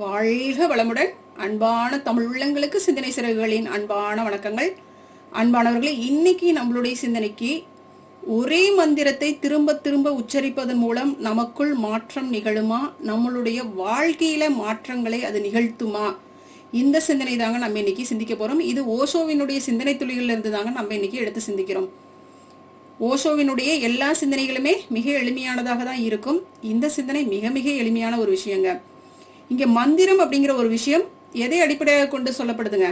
வாழ்க வளமுடன். அன்பான தமிழ் உள்ளங்களுக்கு சிந்தனை சிறகுகளின் அன்பான வணக்கங்கள். அன்பானவர்களே இன்னைக்கு நம்மளுடைய சிந்தனைக்கு ஒரே மந்திரத்தை திரும்ப திரும்ப உச்சரிப்பதன் மூலம் நமக்குள் மாற்றம் நிகழுமா? நம்மளுடைய வாழ்க்கையில மாற்றங்களை அது நிகழ்த்துமா? இந்த சிந்தனை தாங்க நம்ம இன்னைக்கு சிந்திக்க போறோம். இது ஓஷோவினுடைய சிந்தனை துளிகள்ல இருந்து தாங்க நம்ம இன்னைக்கு எடுத்து சிந்திக்கிறோம். ஓஷோவினுடைய எல்லா சிந்தனைகளுமே மிக எளிமையானதாக தான் இருக்கும். இந்த சிந்தனை மிக மிக எளிமையான ஒரு விஷயங்க. இங்க மந்திரம் அப்படிங்கிற ஒரு விஷயம் எதை அடிப்படையாக கொண்டு சொல்லப்படுதுங்க?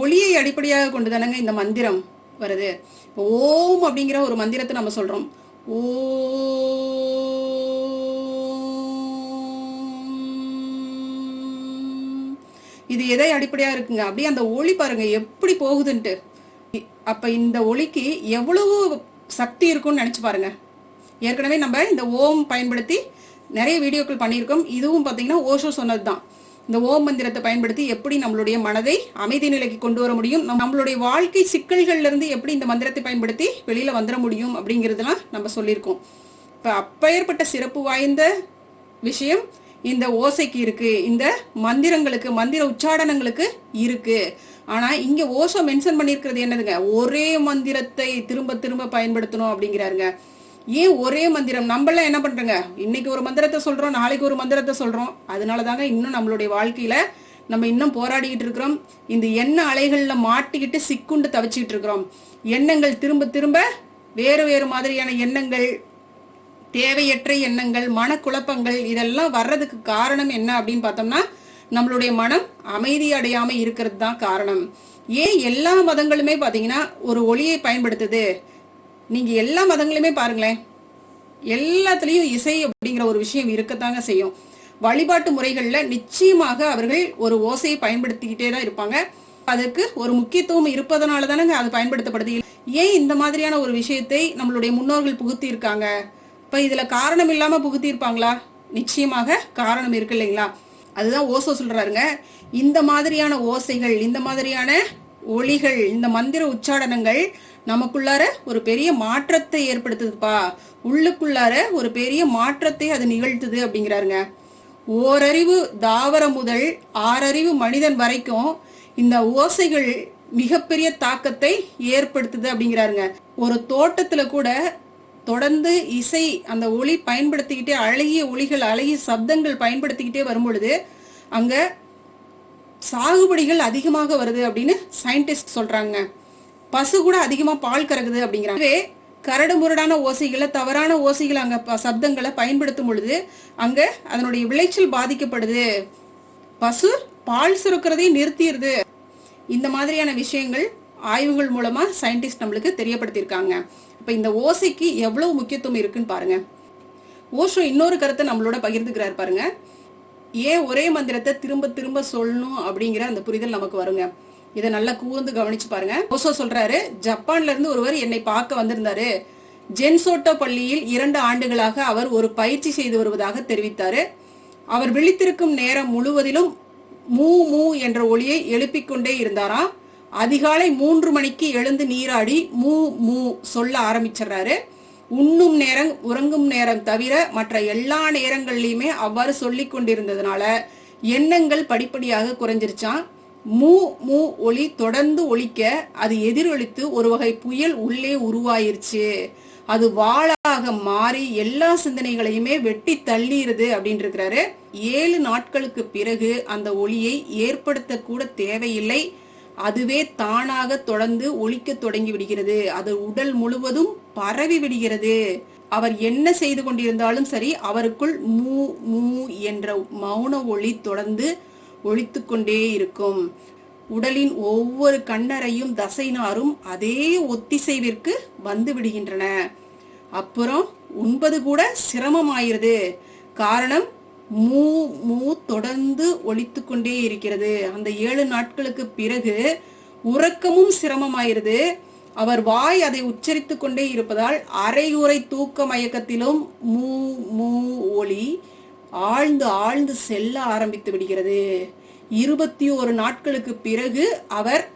ஒளியை அடிப்படையாக கொண்டு தானங்க இந்த மந்திரம் வருது. ஓம் அப்படிங்கிற ஒரு மந்திரத்தை நம்ம சொல்றோம். ஓ இது எதை அடிப்படையா இருக்குங்க? அப்படியே அந்த ஒளி பாருங்க எப்படி போகுதுன்ட்டு. அப்போ அப்ப இந்த ஒளிக்கு எவ்வளவு சக்தி இருக்கும்னு நினைச்சு பாருங்க. ஏற்கனவே நம்ம இந்த ஓம் பயன்படுத்தி நிறைய வீடியோக்கள் பண்ணியிருக்கோம். இதுவும் பார்த்தீங்கன்னா ஓஷோ சொன்னது தான் இந்த ஓம் மந்திரத்தை பயன்படுத்தி எப்படி நம்மளுடைய மனதை அமைதி நிலைக்கு கொண்டு வர முடியும்? நம்மளுடைய வாழ்க்கை சிக்கல்கள்ல இருந்து எப்படி இந்த மந்திரத்தை பயன்படுத்தி வெளியில வந்துட முடியும் அப்படிங்கிறதுலாம் நம்ம சொல்லியிருக்கோம். இப்போ அப்பேற்பட்ட சிறப்பு வாய்ந்த விஷயம் இந்த ஓசைக்கு இருக்கு. இந்த மந்திரங்களுக்கு மந்திர உச்சாடனங்களுக்கு இருக்கு. ஆனா இங்க ஓசோ மென்ஷன் பண்ணியிருக்கிறது என்னதுங்க? ஒரே மந்திரத்தை திரும்ப திரும்ப பயன்படுத்தணும் அப்படிங்கிறாருங்க. ஏன் ஒரே மந்திரம்? நம்மளாம் என்ன பண்றோங்க? இன்னைக்கு ஒரு மந்திரத்தை சொல்றோம் நாளைக்கு ஒரு மந்திரத்தை சொல்றோம். அதனால தாங்க இன்னும் நம்மளுடைய வாழ்க்கையில நம்ம இன்னும் போராடிக்கிட்டு இருக்கிறோம். இந்த எண்ண அலைகளில் மாட்டிக்கிட்டு சிக்குண்டு தவிச்சிக்கிட்டு இருக்கிறோம். எண்ணங்கள் திரும்ப திரும்ப வேறு வேறு மாதிரியான எண்ணங்கள் தேவையற்ற எண்ணங்கள் மனக்குழப்பங்கள் இதெல்லாம் வர்றதுக்கு காரணம் என்ன அப்படின்னு பார்த்தோம்னா நம்மளுடைய மனம் அமைதி அடையாம இருக்கிறது தான் காரணம். ஏன் எல்லா மதங்களுமே பார்த்தீங்கன்னா ஒரு ஒளியை பயன்படுத்துது? நீங்க எல்லா மதங்களுமே பாருங்களேன். எல்லாத்துலேயும் இசை அப்படிங்கிற ஒரு விஷயம் இருக்கத்தாங்க செய்யும். வழிபாட்டு முறைகளில் நிச்சயமாக அவர்கள் ஒரு ஓசையை பயன்படுத்திக்கிட்டே தான் இருப்பாங்க. அதுக்கு ஒரு முக்கியத்துவம் இருப்பதனால தானே அது பயன்படுத்தப்படுது. ஏன் இந்த மாதிரியான ஒரு விஷயத்தை நம்மளுடைய முன்னோர்கள் புகுத்தி இருக்காங்க இதில் காரணம் இல்லாமல் புகுத்தி இருப்பாங்களா நிச்சயமாக காரணம் இருக்கு இல்லைங்களா? அதுதான் ஓசோ சொல்றாருங்க. இந்த மாதிரியான ஓசைகள் இந்த மாதிரியான ஒளிகள் இந்த மந்திர உச்சாடனங்கள் நமக்குள்ளார ஒரு பெரிய மாற்றத்தை ஏற்படுத்துதுப்பா. உள்ளுக்குள்ளார ஒரு பெரிய மாற்றத்தை அது நிகழ்த்துது அப்படிங்கிறாருங்க. ஓரறிவு தாவரம் முதல் ஆறறிவு மனிதன் வரைக்கும் இந்த ஓசைகள் மிகப்பெரிய தாக்கத்தை ஏற்படுத்துது அப்படிங்கிறாருங்க. ஒரு தோட்டத்துல கூட தொடர்ந்து இசை அந்த ஒளி பயன்படுத்திக்கிட்டே அழகிய ஒளிகள் அழகிய சப்தங்கள் பயன்படுத்திக்கிட்டே வரும்பொழுது அங்கே அங்க சாகுபடிகள் அதிகமாக வருது அப்படின்னு சயின்டிஸ்ட் சொல்றாங்க. பசு கூட அதிகமா பால் கறக்குது அப்படிங்கிறாங்க. கரடு முரடான ஓசைகளை தவறான ஓசைகளை அங்க சப்தங்களை பயன்படுத்தும் பொழுது அங்க அதனுடைய விளைச்சல் பாதிக்கப்படுது. பசு பால் சுரக்கிறதையும் நிறுத்திடுது. இந்த மாதிரியான விஷயங்கள் ஆய்வுகள் மூலமா சயின்டிஸ்ட் நம்மளுக்கு தெரியப்படுத்தியிருக்காங்க. இப்போ இந்த ஓசைக்கு எவ்வளவு முக்கியத்துவம் இருக்குன்னு பாருங்க. ஓஷோ இன்னொரு கருத்தை நம்மளோட பகிர்ந்துக்கிறார் பாருங்க. ஏன் ஒரே மந்திரத்தை திரும்ப திரும்ப சொல்லணும் அப்படிங்கிற அந்த புரிதல் நமக்கு வருங்க. இதை நல்லா கூர்ந்து கவனிச்சு பாருங்க. ஓசோ சொல்றாரு ஜப்பான்ல இருந்து ஒருவர் என்னை பார்க்க வந்திருந்தாரு. ஜென்சோட்டோ பள்ளியில் இரண்டு ஆண்டுகளாக அவர் ஒரு பயிற்சி செய்து வருவதாக தெரிவித்தாரு. அவர் விழித்திருக்கும் நேரம் முழுவதிலும் மூ மூ என்ற ஒளியை எழுப்பிக் கொண்டே இருந்தாராம் அதிகாலை மூன்று மணிக்கு எழுந்து நீராடி மூ மூ சொல்ல ஆரம்பிச்சிடுறாரு. உண்ணும் நேரம் உறங்கும் நேரம் தவிர மற்ற எல்லா நேரங்கள்லையுமே அவ்வாறு சொல்லிக் கொண்டிருந்ததுனால எண்ணங்கள் படிப்படியாக குறைஞ்சிருச்சான் மூ மூ ஒளி தொடர்ந்து ஒழிக்க அது எதிரொலித்து ஒரு வகை புயல் உள்ளே உருவாயிருச்சு. அது வாளாக மாறி எல்லா சிந்தனைகளையுமே வெட்டி தள்ளிடுது அப்படின்னு இருக்கிறாரு ஏழு நாட்களுக்கு பிறகு அந்த ஒளியை ஏற்படுத்த கூட தேவையில்லை. அதுவே தானாக தொடர்ந்து ஒழிக்க தொடங்கி விடுகிறது. அது உடல் முழுவதும் பரவி விடுகிறது. அவர் என்ன செய்து கொண்டிருந்தாலும் சரி அவருக்குள் மூ மூ என்ற மௌன ஒளி தொடர்ந்து ஒழித்து கொண்டே இருக்கும். உடலின் ஒவ்வொரு கண்ணறையும் தசைநாரும் அதே ஒத்திசைவிற்கு வந்து விடுகின்றன. அப்புறம் உண்பது கூட சிரமமாயிருது காரணம் மூ மூ தொடர்ந்து ஒழித்து கொண்டே இருக்கிறது. அந்த ஏழு நாட்களுக்கு பிறகு உறக்கமும் சிரமமாயிருது அவர் வாய் அதை உச்சரித்து கொண்டே இருப்பதால் அரையுறை தூக்க மயக்கத்திலும் மூ மூ ஒளி ஆழ்ந்து ஆழ்ந்து செல்ல ஆரம்பித்து விடுகிறது. இருபத்தி ஒரு நாட்களுக்கு பிறகு அவர்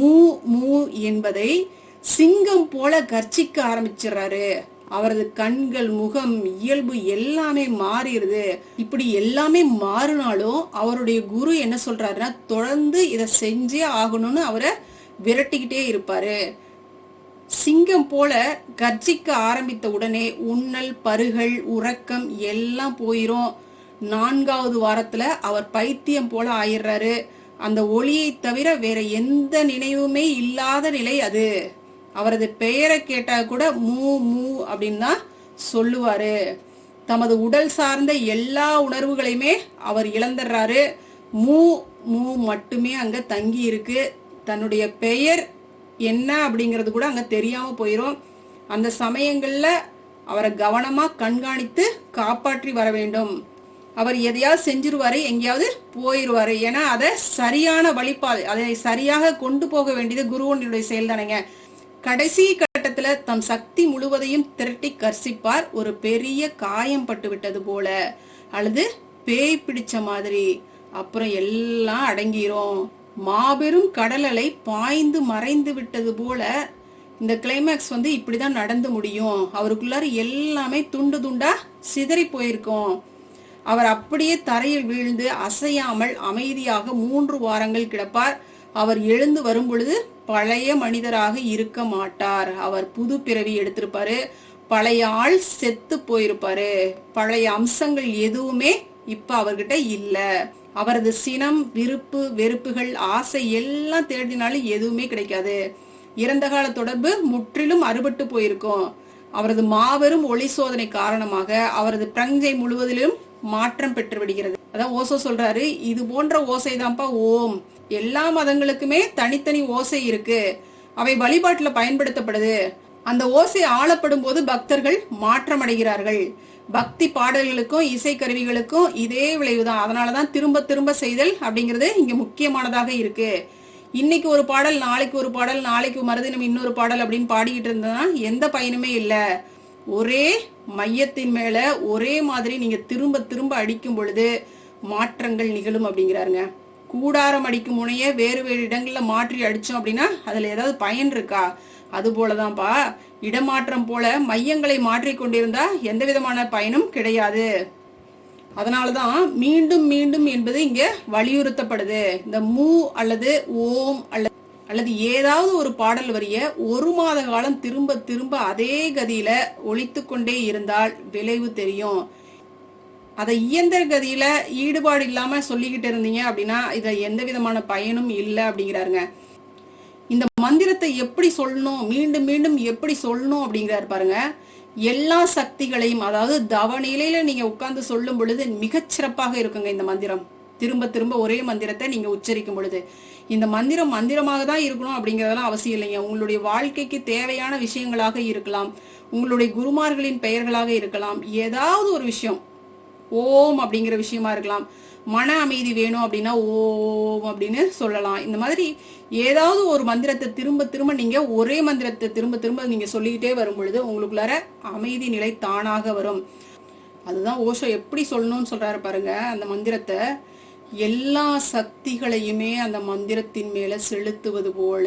மூ மூ என்பதை சிங்கம் போல கர்ச்சிக்க ஆரம்பிச்சிடுறாரு அவரது கண்கள் முகம் இயல்பு எல்லாமே மாறிடுது. இப்படி எல்லாமே மாறினாலும் அவருடைய குரு என்ன சொல்றாருன்னா தொடர்ந்து இதை செஞ்சே ஆகணும்னு அவரை விரட்டிக்கிட்டே இருப்பாரு. சிங்கம் போல கர்ஜிக்க ஆரம்பித்த உடனே உண்ணல் பருகல் உறக்கம் எல்லாம் போயிரும். நான்காவது வாரத்துல அவர் பைத்தியம் போல ஆயிடுறாரு அந்த ஒளியை தவிர வேற எந்த நினைவுமே இல்லாத நிலை அது. அவரது பெயரை கேட்டா கூட மூ மூ அப்படின்னு தான் சொல்லுவாரு. தமது உடல் சார்ந்த எல்லா உணர்வுகளையுமே அவர் இழந்துடுறாரு மூ மூ மட்டுமே அங்க தங்கி இருக்கு தன்னுடைய பெயர் என்ன அப்படிங்கிறது கூட அங்க தெரியாம போயிரும். அந்த சமயங்கள்ல அவரை கவனமா கண்காணித்து காப்பாற்றி வர வேண்டும். அவர் எதையாவது செஞ்சிருவாரு எங்கேயாவது போயிருவாரு. ஏன்னா அதை சரியான வழிபாதை அதை சரியாக கொண்டு போக வேண்டியது குருவனுடைய செயல் தானேங்க கடைசி கட்டத்துல தம் சக்தி முழுவதையும் திரட்டி கர்சிப்பார். ஒரு பெரிய காயம் பட்டு விட்டது போல. அல்லது பேய் பிடிச்ச மாதிரி. அப்புறம் எல்லாம் அடங்கிரும். மாபெரும் கடல் அலை பாய்ந்து மறைந்து விட்டது போல இந்த கிளைமேக்ஸ் வந்து இப்படிதான் நடந்து முடியும். அவருக்குள்ளார எல்லாமே துண்டு துண்டா சிதறி போயிருக்கும். அவர் அப்படியே தரையில் வீழ்ந்து அசையாமல் அமைதியாக மூன்று வாரங்கள் கிடப்பார். அவர் எழுந்து வரும் பொழுது பழைய மனிதராக இருக்க மாட்டார். அவர் புது பிறவி எடுத்திருப்பாரு. பழைய ஆள் செத்து போயிருப்பாரு. பழைய அம்சங்கள் எதுவுமே இப்ப அவர்கிட்ட இல்லை. அவரது சினம் விருப்பு வெறுப்புகள் ஆசை எல்லாம் தேடினாலும் எதுவுமே கிடைக்காது. இறந்த கால தொடர்பு முற்றிலும் அறுபட்டு போயிருக்கும். அவரது மாபெரும் ஒளி சோதனை காரணமாக அவரது பிரஞ்சை முழுவதிலும் மாற்றம் பெற்று விடுகிறது. அதான் ஓசோ சொல்றாரு இது போன்ற ஓசை தான்ப்பா ஓம். எல்லா மதங்களுக்குமே தனித்தனி ஓசை இருக்கு. அவை வழிபாட்டுல பயன்படுத்தப்படுது. அந்த ஓசை ஆளப்படும் போது பக்தர்கள் மாற்றம் அடைகிறார்கள் பக்தி பாடல்களுக்கும் இசை கருவிகளுக்கும் இதே அதனால தான் திரும்ப திரும்ப செய்தல் அப்படிங்கிறது இங்கே முக்கியமானதாக இருக்கு. இன்னைக்கு ஒரு பாடல் நாளைக்கு ஒரு பாடல் நாளைக்கு மறுதினம் இன்னொரு பாடல் அப்படின்னு பாடிக்கிட்டு இருந்ததுன்னா எந்த பயனுமே இல்லை. ஒரே மையத்தின் மேல ஒரே மாதிரி நீங்க திரும்ப திரும்ப அடிக்கும் பொழுது மாற்றங்கள் நிகழும் அப்படிங்கிறாருங்க. கூடாரம் அடிக்கும் முனைய வேறு வேறு இடங்களில் மாற்றி அடித்தோம் அப்படின்னா அதில் ஏதாவது பயன் இருக்கா? அது போலதான்ப்பா இடமாற்றம் போல மையங்களை மாற்றிக்கொண்டிருந்தா எந்த விதமான பயனும் கிடையாது. அதனாலதான் மீண்டும் மீண்டும் என்பது இங்க வலியுறுத்தப்படுது. இந்த மூ அல்லது ஓம் அல்லது அல்லது ஏதாவது ஒரு பாடல் வரிய ஒரு மாத காலம் திரும்ப திரும்ப அதே கதியில ஒழித்து கொண்டே இருந்தால் விளைவு தெரியும். அதை இயந்திர கதியில ஈடுபாடு இல்லாம சொல்லிக்கிட்டு இருந்தீங்க அப்படின்னா இதுல எந்த விதமான பயனும் இல்லை அப்படிங்கிறாருங்க. மந்திரத்தை எப்படி சொல்லணும்? மீண்டும் மீண்டும் எப்படி சொல்லணும் அப்படிங்கிறாரு பாருங்க. எல்லா சக்திகளையும் அதாவது தவ நிலையில நீங்க உட்கார்ந்து சொல்லும் பொழுது மிகச்சிறப்பாக இருக்குங்க இந்த மந்திரம். திரும்ப திரும்ப ஒரே மந்திரத்தை நீங்க உச்சரிக்கும் பொழுது. இந்த மந்திரம் மந்திரமாக தான் இருக்கணும் அப்படிங்கறதெல்லாம் அவசியம் இல்லைங்க. உங்களுடைய வாழ்க்கைக்கு தேவையான விஷயங்களாக இருக்கலாம். உங்களுடைய குருமார்களின் பெயர்களாக இருக்கலாம். ஏதாவது ஒரு விஷயம். ஓம் அப்படிங்கிற விஷயமா இருக்கலாம். மன அமைதி வேணும் அப்படின்னா ஓம் அப்படின்னு சொல்லலாம். இந்த மாதிரி ஏதாவது ஒரு மந்திரத்தை திரும்ப திரும்ப நீங்க ஒரே மந்திரத்தை திரும்ப திரும்ப நீங்க சொல்லிக்கிட்டே வரும் பொழுது உங்களுக்குள்ளார அமைதி நிலை தானாக வரும். அதுதான் ஓஷோ எப்படி சொல்லணும்னு சொல்றாரு பாருங்க. அந்த மந்திரத்தை எல்லா சக்திகளையுமே அந்த மந்திரத்தின் மேல செலுத்துவது போல.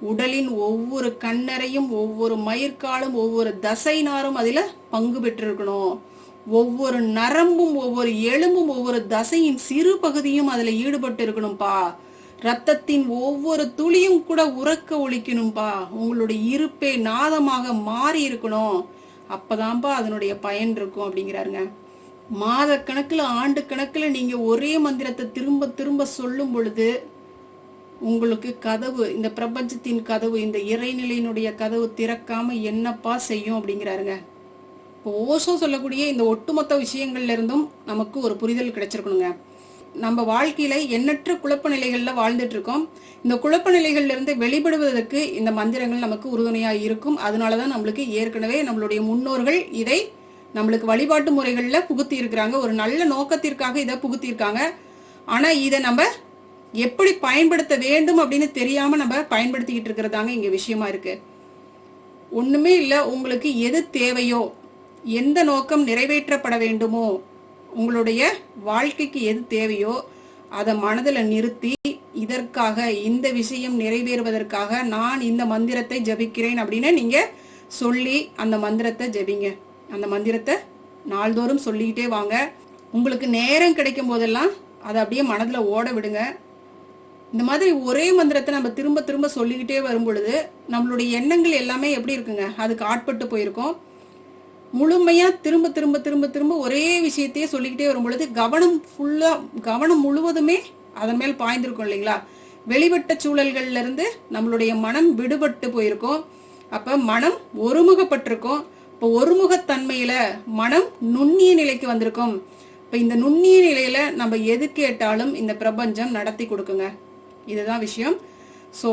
உடலின் ஒவ்வொரு கண்ணறையும் ஒவ்வொரு மயிர்காலும் ஒவ்வொரு தசைனாரும் அதில் பங்கு பெற்றிருக்கணும். ஒவ்வொரு நரம்பும் ஒவ்வொரு எலும்பும் ஒவ்வொரு தசையின் சிறு பகுதியும் அதுல ஈடுபட்டு இருக்கணும்பா ரத்தத்தின் ஒவ்வொரு துளியும் கூட உறக்க ஒழிக்கணும்பா. உங்களுடைய இருப்பே நாதமாக மாறி இருக்கணும். அப்பதான்ப்பா அதனுடைய பயன் இருக்கும் அப்படிங்கிறாருங்க. மாத கணக்குல ஆண்டு கணக்குல நீங்க ஒரே மந்திரத்தை திரும்ப திரும்ப சொல்லும் பொழுது உங்களுக்கு கதவு இந்த பிரபஞ்சத்தின் கதவு இந்த இறைநிலையினுடைய கதவு திறக்காம என்னப்பா செய்யும் அப்படிங்கிறாருங்க. இப்போ ஓஷோ சொல்லக்கூடிய இந்த ஒட்டுமொத்த விஷயங்கள்ல இருந்தும் நமக்கு ஒரு புரிதல் கிடைச்சிருக்கணுங்க. நம்ம வாழ்க்கையில எண்ணற்ற குழப்ப நிலைகள்ல வாழ்ந்துட்டு இருக்கோம் இந்த குழப்ப நிலைகள்ல இருந்து வெளிப்படுவதற்கு இந்த மந்திரங்கள் நமக்கு உறுதுணையா இருக்கும். அதனாலதான் நம்மளுக்கு ஏற்கனவே நம்மளுடைய முன்னோர்கள் இதை நம்மளுக்கு வழிபாட்டு முறைகள்ல புகுத்தி இருக்கிறாங்க ஒரு நல்ல நோக்கத்திற்காக இதை புகுத்தி இருக்காங்க ஆனா இதை நம்ம எப்படி பயன்படுத்த வேண்டும் அப்படின்னு தெரியாம நம்ம பயன்படுத்திக்கிட்டு இருக்கிறதாங்க இங்க விஷயமா இருக்கு. ஒண்ணுமே இல்ல உங்களுக்கு எது தேவையோ எந்த நோக்கம் நிறைவேற்றப்பட வேண்டுமோ உங்களுடைய வாழ்க்கைக்கு எது தேவையோ அதை மனதில் நிறுத்தி இதற்காக இந்த விஷயம் நிறைவேறுவதற்காக நான் இந்த மந்திரத்தை ஜபிக்கிறேன் அப்படின்னு நீங்கள் சொல்லி அந்த மந்திரத்தை ஜெபிங்க. அந்த மந்திரத்தை நாள்தோறும் சொல்லிக்கிட்டே வாங்க. உங்களுக்கு நேரம் கிடைக்கும் போதெல்லாம் அதை அப்படியே மனதில் ஓட விடுங்க. இந்த மாதிரி ஒரே மந்திரத்தை நம்ம திரும்ப திரும்ப சொல்லிக்கிட்டே வரும் பொழுது நம்மளுடைய எண்ணங்கள் எல்லாமே எப்படி இருக்குங்க? அதுக்கு ஆட்பட்டு போயிருக்கோம். முழுமையா திரும்ப திரும்ப திரும்ப திரும்ப ஒரே விஷயத்தையே சொல்லிக்கிட்டே வரும் பொழுது கவனம் ஃபுல்லா கவனம் முழுவதுமே அதன் மேல் பாய்ந்திருக்கும் இல்லைங்களா? வெளிவட்ட சூழல்கள்ல இருந்து நம்மளுடைய மனம் விடுபட்டு போயிருக்கும் அப்ப மனம் ஒருமுகப்பட்டிருக்கும் இப்போ ஒருமுகத்தன்மையில மனம் நுண்ணிய நிலைக்கு வந்திருக்கும். இப்போ இந்த நுண்ணிய நிலையில நம்ம எது கேட்டாலும் இந்த பிரபஞ்சம் நடத்தி கொடுக்குங்க. இதுதான் விஷயம். ஸோ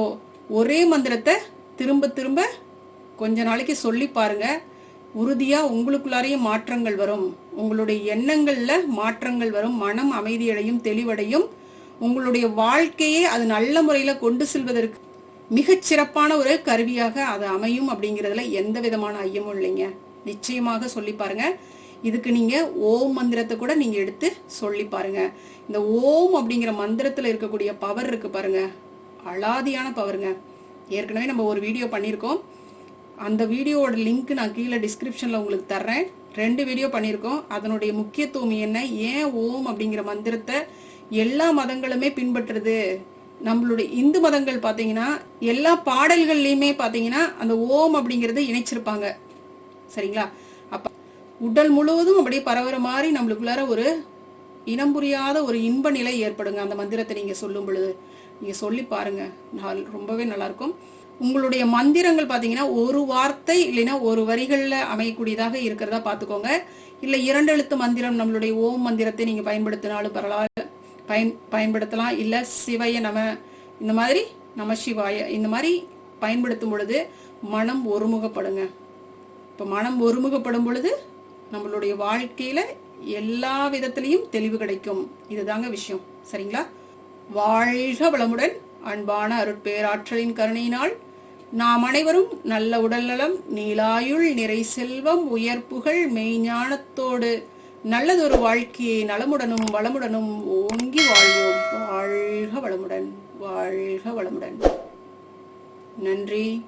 ஒரே மந்திரத்தை திரும்ப திரும்ப கொஞ்ச நாளைக்கு சொல்லி பாருங்க. உறுதியா உங்களுக்குள்ளாரையும் மாற்றங்கள் வரும். உங்களுடைய எண்ணங்கள்ல மாற்றங்கள் வரும். மனம் அமைதியடையும் தெளிவடையும். உங்களுடைய வாழ்க்கையே அது நல்ல முறையில கொண்டு செல்வதற்கு மிகச் சிறப்பான ஒரு கருவியாக அது அமையும் அப்படிங்கிறதுல எந்த விதமான ஐயமும் இல்லைங்க. நிச்சயமாக சொல்லி பாருங்க. இதுக்கு நீங்க ஓம் மந்திரத்தை கூட நீங்க எடுத்து சொல்லி பாருங்க. இந்த ஓம் அப்படிங்கிற மந்திரத்துல இருக்கக்கூடிய பவர் இருக்கு பாருங்க. அலாதியான பவருங்க ஏற்கனவே நம்ம ஒரு வீடியோ பண்ணியிருக்கோம். அந்த வீடியோவோட லிங்க் நான் கீழே டிஸ்கிரிப்ஷனில் உங்களுக்கு தர்றேன். ரெண்டு வீடியோ பண்ணியிருக்கோம். அதனுடைய முக்கியத்துவம் என்ன? ஏன் ஓம் அப்படிங்கிற மந்திரத்தை எல்லா மதங்களுமே பின்பற்றுது? நம்மளுடைய இந்து மதங்கள் பார்த்தீங்கன்னா எல்லா பாடல்கள்லையுமே பார்த்தீங்கன்னா அந்த ஓம் அப்படிங்கிறத இணைச்சிருப்பாங்க. சரிங்களா? அப்ப உடல் முழுவதும் அப்படியே பரவுற மாதிரி நம்மளுக்குள்ளார ஒரு இனம் புரியாத ஒரு இன்ப நிலை ஏற்படுங்க. அந்த மந்திரத்தை நீங்க சொல்லும் பொழுது. நீங்க சொல்லி பாருங்க. நாள் ரொம்பவே நல்லா இருக்கும். உங்களுடைய மந்திரங்கள் பார்த்தீங்கன்னா ஒரு வார்த்தை இல்லைன்னா ஒரு வரிகளில் அமையக்கூடியதாக இருக்கிறதா பார்த்துக்கோங்க இல்லை இரண்டு எழுத்து மந்திரம் நம்மளுடைய ஓம் மந்திரத்தை நீங்கள் பயன்படுத்தினாலும் பரவாயில்ல. பயன் பயன்படுத்தலாம். இல்லை சிவைய நம இந்த மாதிரி நம சிவாய இந்த மாதிரி பயன்படுத்தும் பொழுது மனம் ஒருமுகப்படுங்க. இப்போ மனம் ஒருமுகப்படும் பொழுது நம்மளுடைய வாழ்க்கையில் எல்லா விதத்திலையும் தெளிவு கிடைக்கும். இதுதாங்க விஷயம். சரிங்களா? வாழ்க வளமுடன் அன்பான அருட்பேராற்றலின் கருணையினால் நாம் அனைவரும் நல்ல உடல்நலம் நீலாயுள் நிறை செல்வம் உயர்ப்புகள் மெய்ஞானத்தோடு நல்லதொரு வாழ்க்கையை நலமுடனும் வளமுடனும் ஓங்கி வாழ்வோம். வாழ்க வளமுடன் வாழ்க வளமுடன். நன்றி.